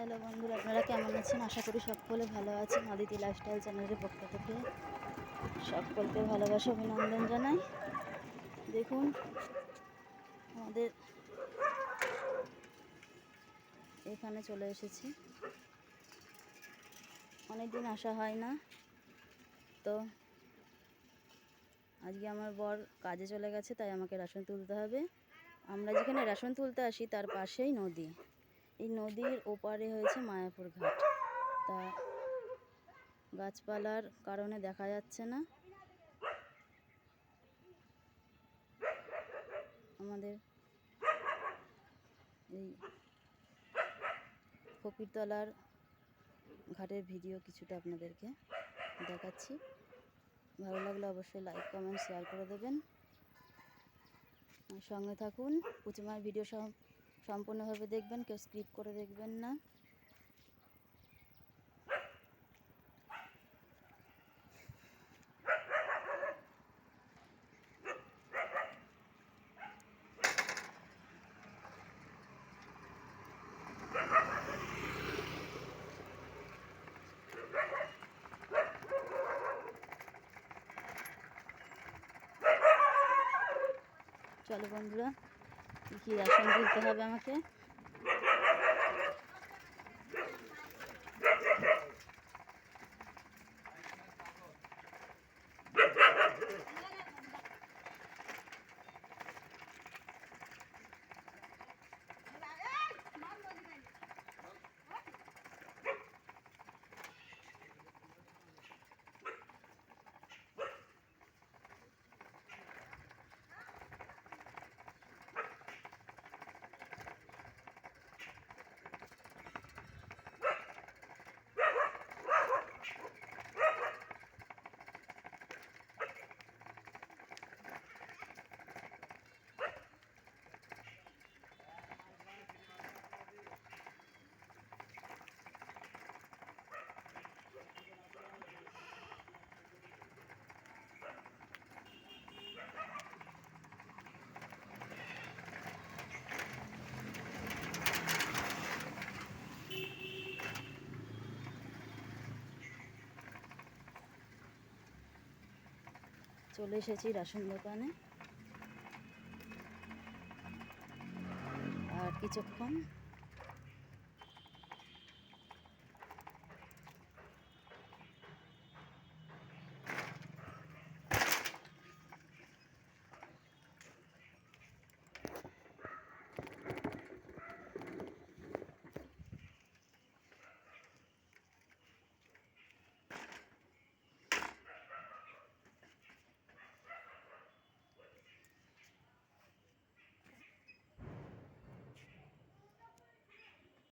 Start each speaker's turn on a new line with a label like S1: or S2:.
S1: Hello বন্ধুরা, আপনারা কেমন আছেন? আশা করি সকলে ভালো আছেন। অদিতি লাইফস্টাইল চ্যানেলের পক্ষ থেকে সকলকে ভালোবাসা, অভিনন্দন জানাই। দেখুন, আমাদের এখানে চলে এসেছি। অনেক দিন আসা হয় না, তো আজকে আমার বর কাজে চলে গেছে, তাই আমাকে রেশন তুলতে হবে। আমরা যেখানে রেশন তুলতে আসি, তার পাশেই নদী। এই নদীর ওপারে হয়েছে মায়াপুর ঘাট। তা গাছপালার কারণে দেখা যাচ্ছে না। আমাদের এই ফকিরতলার ঘাটের ভিডিও কিছুটা আপনাদেরকে দেখাচ্ছি। ভালো লাগলে অবশ্যই লাইক, কমেন্ট, শেয়ার করে দেবেন। সঙ্গে থাকুন, পুচিমার ভিডিও সব সম্পূর্ণভাবে দেখবেন কেউ স্ক্রিপ্ট করে দেখবেন না। চলো বন্ধুরা কী কী রেশন দিতে হবে আমাকে? চলে এসেছি রেশন দোকানে। আর কিছুক্ষণ